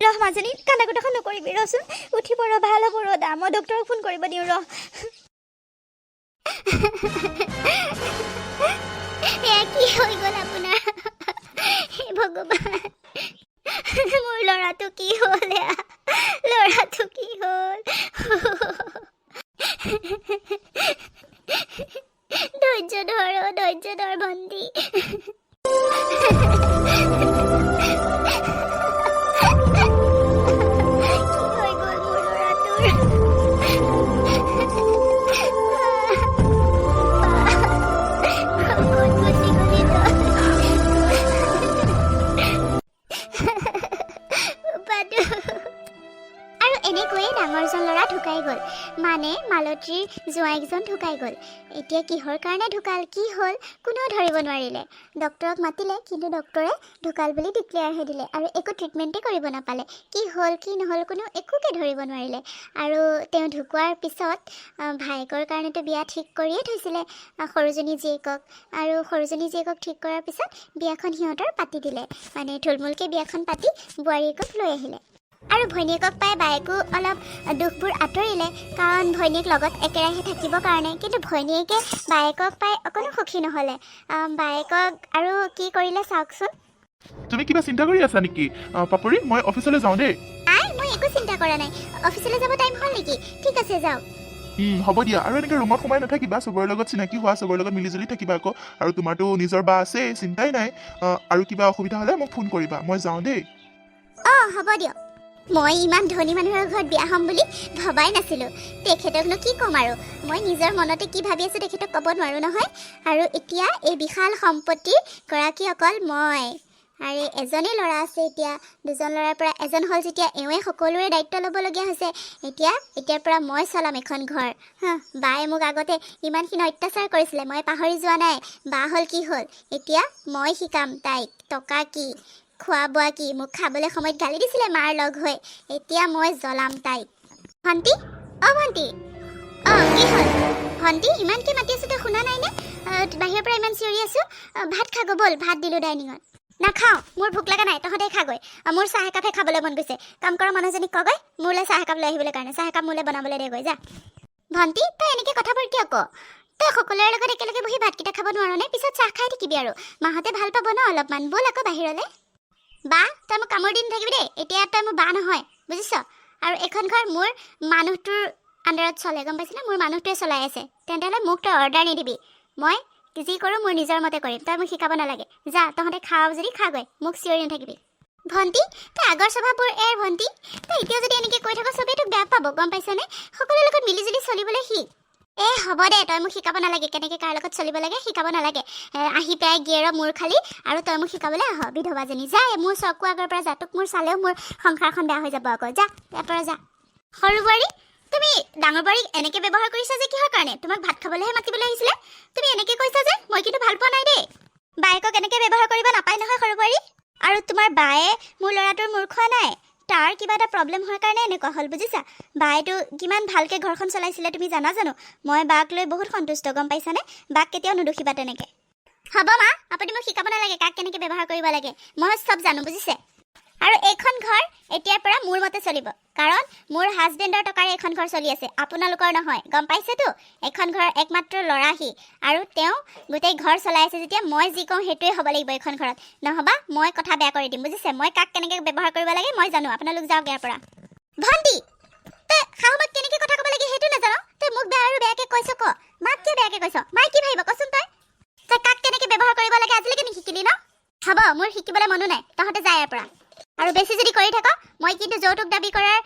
ৰহ মাজনী কান্দা কুটাখন নকৰিবি ৰচোন উঠিব ৰ ভাল হ'ব ৰ দা মই ডক্তৰক ফোন কৰিব দিওঁ ৰ এয়া কি হৈ গ'ল আপোনাৰ? ভগৱান মোৰ ল'ৰাটো কি হ'ল ল'ৰাটো কি হ'ল? ধৈৰ্য ধৰ অ', ধৈৰ্য ধৰ মালতীৰ জোঁৱাইকজন ঢুকাই গ'ল। এতিয়া কিহৰ কাৰণে ঢুকাল কি হ'ল কোনেও ধৰিব নোৱাৰিলে। ডক্তৰক মাতিলে কিন্তু ডক্তৰে ঢুকাল বুলি ডিক্লেয়াৰহে দিলে আৰু একো ট্ৰিটমেণ্টেই কৰিব নাপালে। কি হ'ল কি নহ'ল কোনেও একোকে ধৰিব নোৱাৰিলে। আৰু তেওঁ ঢুকোৱাৰ পিছত ভায়েকৰ কাৰণেতো বিয়া ঠিক কৰিয়ে থৈছিলে সৰুজনী জীয়েকক। আৰু সৰুজনী জীয়েকক ঠিক কৰাৰ পিছত বিয়াখন সিহঁতৰ পাতি দিলে। মানে থুলমূলকৈ বিয়াখন পাতি বোৱাৰীয়েকক লৈ আহিলে। আৰু ভৈনীয়েকক পাই বায়েকো অলপ দুখবোৰ আঁতৰিলে কাৰণ ভৈনীয়েক লগত একেৰাহে থাকিবৰ কাৰণে। কিন্তু ভৈনীয়েকে বায়েকক পাই অকণো সুখী নহ'লে। বায়েকক আৰু কি কৰিলে চাওকচোন? তুমি কিবা চিন্তা কৰি আছা নেকি? পাপৰি মই অফিচলৈ যাওঁ দেই। আই মই একো চিন্তা কৰা নাই। অফিচলৈ যাব টাইম হ'ল নেকি? ঠিক আছে উম, হ'ব দিয়া। আৰু এনেকৈ ৰুমত সোমাই নাথাকিবা চবৰে লগত চিনাকি হোৱা চবৰে লগত মিলিজুলি থাকিবা আকৌ। আৰু তোমাৰতো নিজৰ বা আছে চিন্তাই নাই। আৰু কিবা অসুবিধা হ'লে মোক ফোন কৰিবা। মই যাওঁ দেই। অঁ হ'ব দিয়ক। মই ইমান ধনী মানুহৰ ঘৰত বিয়া হ'ম বুলি ভবাই নাছিলোঁ। তেখেতকনো কি ক'ম আৰু? মই নিজৰ মনতে কি ভাবি আছোঁ তেখেতক ক'ব নোৱাৰোঁ নহয়। আৰু এতিয়া এই বিশাল সম্পত্তিৰ গৰাকী অকল মই। আৰু এজনেই ল'ৰা আছে এতিয়া। দুজন ল'ৰাৰ পৰা এজন হ'ল যেতিয়া এওঁৱে সকলোৰে দায়িত্ব ল'বলগীয়া হৈছে। এতিয়া এতিয়াৰ পৰা মই চলাম এখন ঘৰ। হা বায়ে মোক আগতে ইমানখিনি অত্যাচাৰ কৰিছিলে। মই পাহৰি যোৱা নাই। বা হ'ল কি হ'ল? এতিয়া মই শিকাম তাইক। টকা কি? খোৱা বোৱা কি? মোক খাবলৈ সময়ত গালি দিছিলে মাৰ লগ হৈ। এতিয়া মই জ্বলাম তাইক। ভণ্টি? অঁ ভণ্টি। অঁ কি হ'ল? ভণ্টি ইমানকৈ মাতি আছোঁ তই শুনা নাইনে? বাহিৰৰ পৰা ইমান চিঞৰি আছোঁ। ভাত খাগৈ ব'ল। ভাত দিলোঁ ডাইনিঙত। নাখাওঁ। মোৰ ভোক লগা নাই। তহঁতে খাগৈ। মোৰ চাহ একাপহে খাবলৈ মন গৈছে। কাম কৰা মানুহজনীক কগৈ মোলৈ চাহ একাপ লৈ আহিবলৈ কাৰণে। চাহ একাপ মোলৈ বনাবলৈ দেগৈ যা। ভণ্টি তই এনেকৈ কথাবোৰ কিয় ক? তই সকলোৰে লগত একেলগে বহি ভাতকেইটা খাব নোৱাৰনে? পিছত চাহ খাই থাকিবি আৰু। মাহঁতে ভাল পাব ন অলপমান। ব'ল আকৌ বাহিৰলৈ। বা তই মোক কামোৰ দি নাথাকিবি দেই। এতিয়া তই মোৰ বা নহয় বুজিছ? আৰু এইখন ঘৰ মোৰ মানুহটোৰ আণ্ডাৰত চলে গম পাইছনে মোৰ মানুহটোৱে চলাই আছে। তেন্তে হ'লে মোক তই অৰ্ডাৰ নিদিবি। মই যি কৰোঁ মোৰ নিজৰ মতে কৰিম। তই মোক শিকাব নালাগে। যা তহঁতে খাওঁ যদি খাগৈ। মোক চিঞৰি নাথাকিবি। ভণ্টি তই আগৰ স্বভাৱবোৰ এৰ ভণ্টি। তই এতিয়াও যদি এনেকৈ কৈ থাক চবেই তোক বেয়া পাব গম পাইছনে? সকলোৰে লগত মিলিজুলি চলিবলৈ শিক। এ হ'ব দে তই মোক শিকাব নালাগে কেনেকৈ কাৰ লগত চলিব লাগে শিকাব নালাগে। আহি পাই গিয়েৰৰ মূৰ খালি আৰু তই মোক শিকাবলৈ আহ বিধৱাজনী। যা এই মোৰ চকু আগৰ পৰা যা তোক মোৰ চালেও মোৰ সংসাৰখন বেয়া হৈ যাব আকৌ। যা ইয়াৰ পৰা যা। সৰু বোৱাৰী তুমি ডাঙৰ বোৱাৰীক এনেকৈ ব্যৱহাৰ কৰিছা যে কিহৰ কাৰণে? তোমাক ভাত খাবলৈহে মাতিবলৈ আহিছিলে? তুমি এনেকৈ কৈছা যে মই কিন্তু ভাল পোৱা নাই দেই। বায়েকক এনেকৈ ব্যৱহাৰ কৰিব নাপায় নহয় সৰু বোৱাৰী। আৰু তোমাৰ বায়ে মোৰ ল'ৰাটোৰ মূৰ খোৱা নাই। তাৰ কিবা এটা প্ৰব্লেম হোৱাৰ কাৰণে এনেকুৱা হ'ল বুজিছা? বায়েতো কিমান ভালকৈ ঘৰখন চলাইছিলে তুমি জানা জানো? মই বাক লৈ বহুত সন্তুষ্ট গম পাইছানে? বাক কেতিয়াও নুদুখিবা তেনেকৈ। হ'ব মা আপুনি মোক শিকাব নালাগে কাক কেনেকৈ ব্যৱহাৰ কৰিব লাগে। মই চব জানো বুজিছে? আৰু এইখন ঘৰ এতিয়াৰ পৰা মোৰ মতে চলিব। কাৰণ মোৰ হাজবেণ্ডৰ টকাৰে এইখন ঘৰ চলি আছে। আপোনালোকৰ নহয় গম পাইছেতো? এইখন ঘৰৰ একমাত্ৰ ল'ৰাহি। আৰু তেওঁ গোটেই ঘৰ চলাই আছে। যেতিয়া মই যি কওঁ সেইটোৱে হ'ব লাগিব এইখন ঘৰত। নহবা মই কথা বেয়া কৰি দিম বুজিছে? মই কাক কেনেকৈ ব্যৱহাৰ কৰিব লাগে মই জানো। আপোনালোক যাওক ইয়াৰ পৰা। ভণ্টি! তই শাহুমাক কেনেকৈ কথা ক'ব লাগে সেইটো নাজানো। তই মোক বেয়া আৰু বেয়াকৈ কৈছ ক। মাক কিয় বেয়াকৈ কৈছ? মায়ে কি ভাবিব? কচোন তই। তই কাক কেনেকৈ ব্যৱহাৰ কৰিব লাগে আজিলৈকে নিশিকিলি ন? হ'ব মোৰ শিকিবলৈ মনো নাই। তহঁতে যায় ইয়াৰ পৰা। আৰু বেছি যদি কৰি থাক মই কিন্তু যৌতুক দাবী কৰাৰ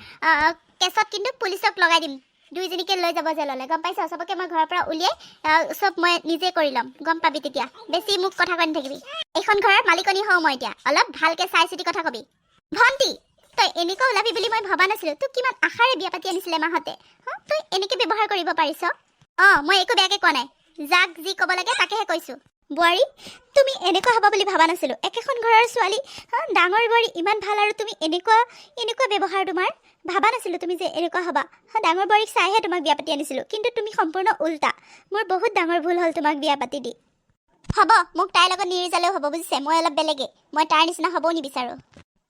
কেছত কিন্তু পুলিচক লগাই দিম। দুইজনীকে লৈ যাব জেললৈ। গম পাইছ? চবকে মই ঘৰৰ পৰা উলিয়াই চব মই নিজে কৰি ল'ম। গম পাবি তেতিয়া। বেছি মোক কথা কৈ নাথাকিবি। এইখন ঘৰৰ মালিকনী হওঁ মই এতিয়া। অলপ ভালকৈ চাই চিতি কথা কবি। ভণ্টি তই এনেকুৱা ওলাবি বুলি মই ভবা নাছিলোঁ। তোক কিমান আশাৰে বিয়া পাতি আনিছিলে মাহঁতে। তই এনেকৈ ব্যৱহাৰ কৰিব পাৰিছ? অঁ মই একো বেয়াকৈ কোৱা নাই। যাক যি ক'ব লাগে তাকেহে কৈছোঁ। বোৱাৰী তুমি এনেকুৱা হ'ব বুলি ভবা নাছিলোঁ। একেখন ঘৰৰ ছোৱালী ডাঙৰ বোৱাৰী ইমান ভাল আৰু তুমি এনেকুৱা এনেকুৱা ব্যৱহাৰ তোমাৰ ভাবা নাছিলোঁ তুমি যে এনেকুৱা হ'বা। ডাঙৰ বোৱাৰীক চাইহে তোমাক বিয়া পাতি আনিছিলোঁ কিন্তু তুমি সম্পূৰ্ণ উল্টা। মোৰ বহুত ডাঙৰ ভুল হ'ল তোমাক বিয়া পাতি দি। হ'ব মোক তাইৰ লগত নিৰিজালেও হ'ব বুজিছে? মই অলপ বেলেগে। মই তাৰ নিচিনা হ'বও নিবিচাৰোঁ।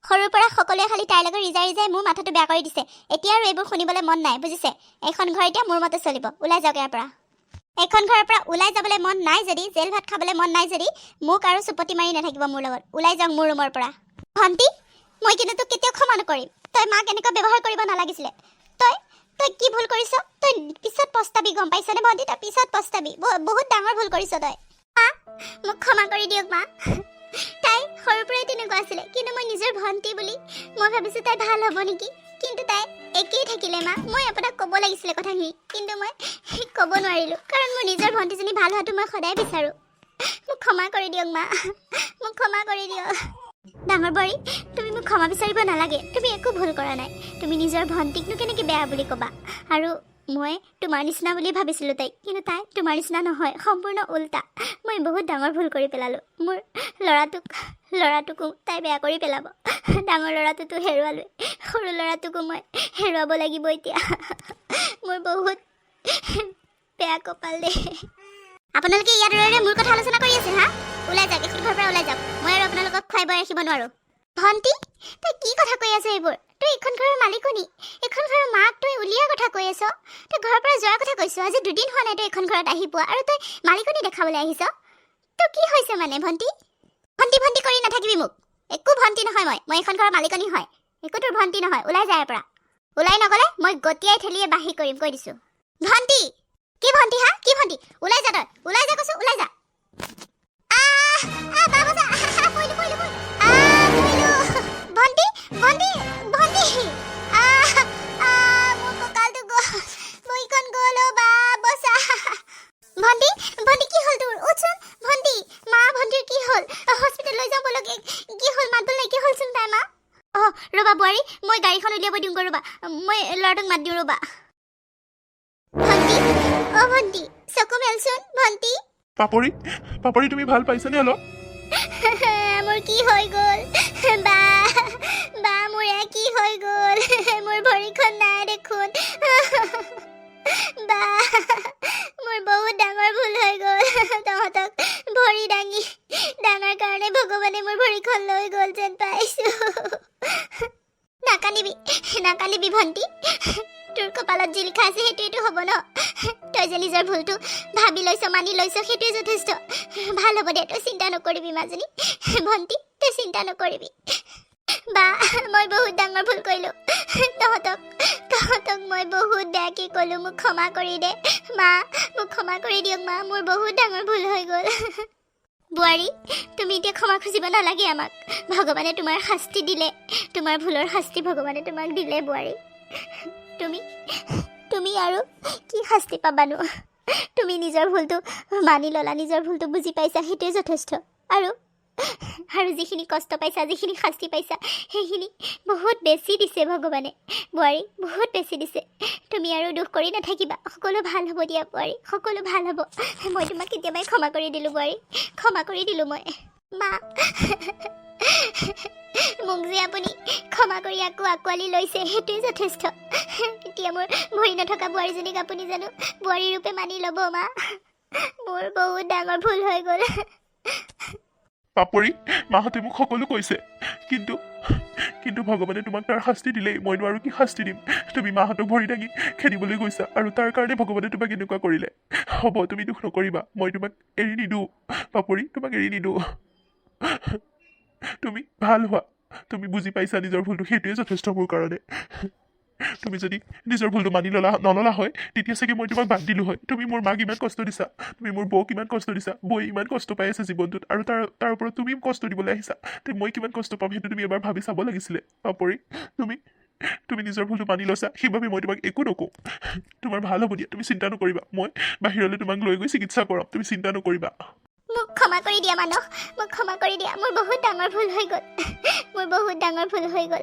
সৰুৰ পৰা সকলোৱে খালি তাইৰ লগত ৰিজাই ৰিজাই মোৰ মাথাটো বেয়া কৰি দিছে। এতিয়া আৰু এইবোৰ শুনিবলৈ মন নাই বুজিছে? এইখন ঘৰ এতিয়া মোৰ মতে চলিব। ওলাই যাওক ইয়াৰ পৰা। এইখন ঘৰৰ পৰা ওলাই যাবলৈ মন নাই যদি জেল ভাত খাবলৈ মন নাই যদি মোক আৰু চুপতি মাৰি নাথাকিব মোৰ লগত। ওলাই যাওক মোৰ ৰুমৰ পৰা। ভণ্টি মই কিন্তু তোক কেতিয়াও ক্ষমা নকৰিম। তই মাক এনেকুৱা ব্যৱহাৰ কৰিব নালাগিছিলে। তই তই কি ভুল কৰিছ? তই পিছত পস্তাবি গম পাইছনে ভণ্টি? তই পিছত পস্তাবি। বহুত ডাঙৰ ভুল কৰিছ তই। মা মোক ক্ষমা কৰি দিয়ক মা। তাই সৰুৰ পৰাই তেনেকুৱা আছিলে। কিন্তু মই নিজৰ ভণ্টি বুলি মই ভাবিছোঁ তাই ভাল হ'ব নেকি? কিন্তু তাই একেই থাকিলে মা। মই আপোনাক ক'ব লাগিছিলে কথাখিনি কিন্তু মই [LAUGHS] ক'ব নোৱাৰিলোঁ। কাৰণ মোৰ নিজৰ ভণ্টিজনী ভাল হোৱাটো মই সদায় বিচাৰোঁ। মোক ক্ষমা কৰি দিয়ক মা। [LAUGHS] মোক ক্ষমা কৰি দিয়ক। ডাঙৰ বোৱাৰী তুমি মোক ক্ষমা বিচাৰিব নালাগে। তুমি একো ভুল কৰা নাই। তুমি নিজৰ ভণ্টিকনো কেনেকৈ বেয়া বুলি ক'বা? আৰু মই তোমাৰ নিচিনা বুলি ভাবিছিলোঁ তাইক কিন্তু তাই তোমাৰ নিচিনা নহয় সম্পূৰ্ণ উল্টা। মই বহুত ডাঙৰ ভুল কৰি পেলালোঁ। মোৰ ল'ৰাটোক ল'ৰাটোকো তাই বেয়া কৰি পেলাব। ডাঙৰ ল'ৰাটোতো হেৰুৱালোৱে সৰু ল'ৰাটোকো মই হেৰুৱাব লাগিব এতিয়া। মোৰ বহুত বেয়া কপাল দে আপোনালোকে ইয়াত ৰৈ ৰৈ মোৰ কথা আলোচনা কৰি আছে হা? ওলাই যাওক এখন ঘৰৰ পৰা ওলাই যাওক। মই আৰু আপোনালোকক খুৱাই বৈ ৰাখিব নোৱাৰোঁ। ভণ্টি? তই কি কথা কৈ আছ এইবোৰ? তই এইখন ঘৰৰ মালিকনী। এইখন ঘৰৰ মাক তই উলিওৱাৰ কথা কৈ আছ। তই ঘৰৰ পৰা যোৱাৰ কথা কৈছ। আজি দুদিন হোৱা নাই তই এইখন ঘৰত আহি পোৱা। আৰু তই মালিকনী দেখাবলৈ আহিছ। তোৰ কি হৈছে মানে ভণ্টি? ভণ্টি ভণ্টি কৰি নাথাকিবি মোক। একো ভণ্টি নহয় মই। মই এইখন ঘৰৰ মালিকনী হয়। একো তোৰ ভণ্টি নহয়। ওলাই যায় পৰা। ওলাই নগ'লে মই গতিয়াই ঠেলিয়ে বাঢ়ি কৰিম কৈ দিছোঁ। ভণ্টি! কি ভণ্টি হা? কি ভণ্টি? ওলাই যা তই। ওলাই যা কৈছো ওলাই যা। আহ! আহ বা বজা আহ পৰিলো পৰিলো পৰিলো আহ পৰিলো ভণ্টি ভণ্টি ভণ্টি মোৰ কঁকালটো গ'ল ভৰিখন গ'ল বা বচা ভণ্টি ভণ্টি কি হ'ল তোৰ উঠচোন ভণ্টি মা ভণ্টিৰ কি হ'ল হস্পিটেল লৈ যাব লাগে কি হ'ল মাত বোল নাইকিয়া হ'লচোন তাই মা অঁ ৰ'বা বোৱাৰী মই গাড়ীখন উলিয়াব দিওঁগৈ ৰ'বা মই ল'ৰাটোক মাত দিওঁ ৰ'বা ভণ্টি অ' ভণ্টি চকু মেলচোন ভণ্টি পাপৰি পাপৰি তুমি ভাল পাইছানে অলপ মোৰ কি হৈ গ'ল? বা বা মোৰ কি হৈ গ'ল? মোৰ ভৰিখন নাই দেখোন। বা মোৰ বহুত ডাঙৰ ভুল হৈ গ'ল। তহঁতক ভৰি দাঙি ডাঙৰ কাৰণে ভগৱানে মোৰ ভৰিখন লৈ গ'ল যেন পাইছোঁ। নাকান্দিবি নাকান্দিবি ভণ্টি। তোৰ কপালত যি লিখা আছে সেইটোৱেতো হ'ব ন? তই যে নিজৰ ভুলটো ভাবি লৈছ, মানি লৈছ, সেইটোৱে যথেষ্ট। ভালো হ'ব দে, তই চিন্তা নকৰিবি মাজনী ভণ্টি, তই চিন্তা নকৰিবি। বা, মই বহুত ডাঙৰ ভুল কৰিলোঁ। তহঁতক তহঁতক মই বহুত বেয়াকৈ ক'লোঁ, মোক ক্ষমা কৰি দে। মা, মোক ক্ষমা কৰি দিয়ক, মা, মোৰ বহুত ডাঙৰ ভুল হৈ গ'ল। বোৱাৰী, তুমি এতিয়া ক্ষমা খুজিব নালাগে আমাক। ভগৱানে তোমাৰ শাস্তি দিলে। তোমাৰ ভুলৰ শাস্তি ভগৱানে তোমাক দিলে, বোৱাৰী। তুমি? তুমি আৰু কি শাস্তি পাবানো? তুমি নিজৰ ভুলটো মানি ল'লা নিজৰ ভুলটো বুজি পাইছা সেইটোৱে যথেষ্ট। আৰু আৰু যিখিনি কষ্ট পাইছা যিখিনি শাস্তি পাইছা সেইখিনি বহুত বেছি দিছে ভগৱানে। বোৱাৰী বহুত বেছি দিছে। তুমি আৰু দুখ কৰি নাথাকিবা। সকলো ভাল হ'ব দিয়া বোৱাৰী। সকলো ভাল হ'ব। মই তোমাক কেতিয়াবাই ক্ষমা কৰি দিলোঁ বোৱাৰী। ক্ষমা কৰি দিলোঁ মই। মা। মোক যে আপুনি ক্ষমা কৰি আকৌ আঁকোৱালি লৈছে সেইটোৱে যথেষ্ট। এতিয়া মোৰ ভৰি নথকা বোৱাৰীজনীক আপুনি জানো বোৱাৰী ৰূপে মানি ল'ব মা। মোৰ বহুত ডাঙৰ ভুল হৈ গ'ল। পাপৰি মাহঁতে মোক সকলো কৈছে। কিন্তু কিন্তু ভগৱানে তোমাক তাৰ শাস্তি দিলেই মইনো আৰু কি শাস্তি দিম। তুমি মাহঁতক ভৰি দাঙি খেদিবলৈ গৈছা আৰু তাৰ কাৰণে ভগৱানে তোমাক এনেকুৱা কৰিলে। হ'ব তুমি দুখ নকৰিবা মই তোমাক এৰি নিদিওঁ। পাপৰি তোমাক এৰি নিদিওঁ। তুমি ভাল হোৱা। তুমি বুজি পাইছা নিজৰ ভুলটো সেইটোৱে যথেষ্ট মোৰ কাৰণে। তুমি যদি নিজৰ ভুলটো মানি ল'লা নল'লা হয় তেতিয়া চাগে মই তোমাক বাদ দিলোঁ হয়। তুমি মোৰ মাক ইমান কষ্ট দিছা তুমি মোৰ বৌক ইমান কষ্ট দিছা বৌ ইমান কষ্ট পাই আছে জীৱনটোত আৰু তাৰ তাৰ ওপৰত তুমি কষ্ট দিবলৈ আহিছা। তে মই কিমান কষ্ট পাম সেইটো তুমি এবাৰ ভাবি চাব লাগিছিলে পাপৰি তুমি তুমি নিজৰ ভুলটো মানি লৈছা সেইবাবে মই তোমাক একো নকওঁ। তোমাৰ ভাল হ'ব দিয়া তুমি চিন্তা নকৰিবা। মই বাহিৰলৈ তোমাক লৈ গৈ চিকিৎসা কৰাম তুমি চিন্তা নকৰিবা। মোক ক্ষমা কৰি দিয়া মানুহ। মোক ক্ষমা কৰি দিয়া। মোৰ বহুত ডাঙৰ ভুল হৈ গ'ল। মোৰ বহুত ডাঙৰ ভুল হৈ গ'ল।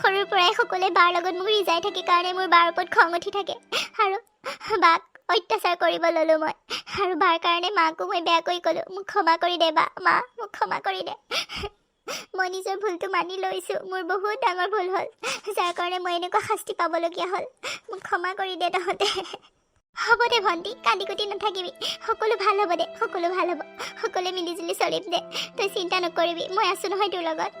সৰুৰ পৰাই সকলোৱে বাৰ লগত মোক ৰিজাই থাকে কাৰণে মোৰ বাৰ ওপৰত খং উঠি থাকে। আৰু বাক অত্যাচাৰ কৰিব ল'লোঁ মই। আৰু বাৰ কাৰণে মাকো মই বেয়াকৈ ক'লোঁ মোক ক্ষমা কৰি দে বা মা মোক ক্ষমা কৰি দে। মই নিজৰ ভুলটো মানি লৈছোঁ। মোৰ বহুত ডাঙৰ ভুল হ'ল। যাৰ কাৰণে মই এনেকুৱা শাস্তি পাবলগীয়া হ'ল। মোক ক্ষমা কৰি দে তহঁতে। হ'ব দে ভণ্টি কান্দি কুটি নাথাকিবি সকলো ভালো হ'ব দে সকলো ভালো হ'ব। সকলোৱে মিলি জুলি চলিম দে তই চিন্তা নকৰিবি, মই আছোঁ নহয় তোৰ লগত।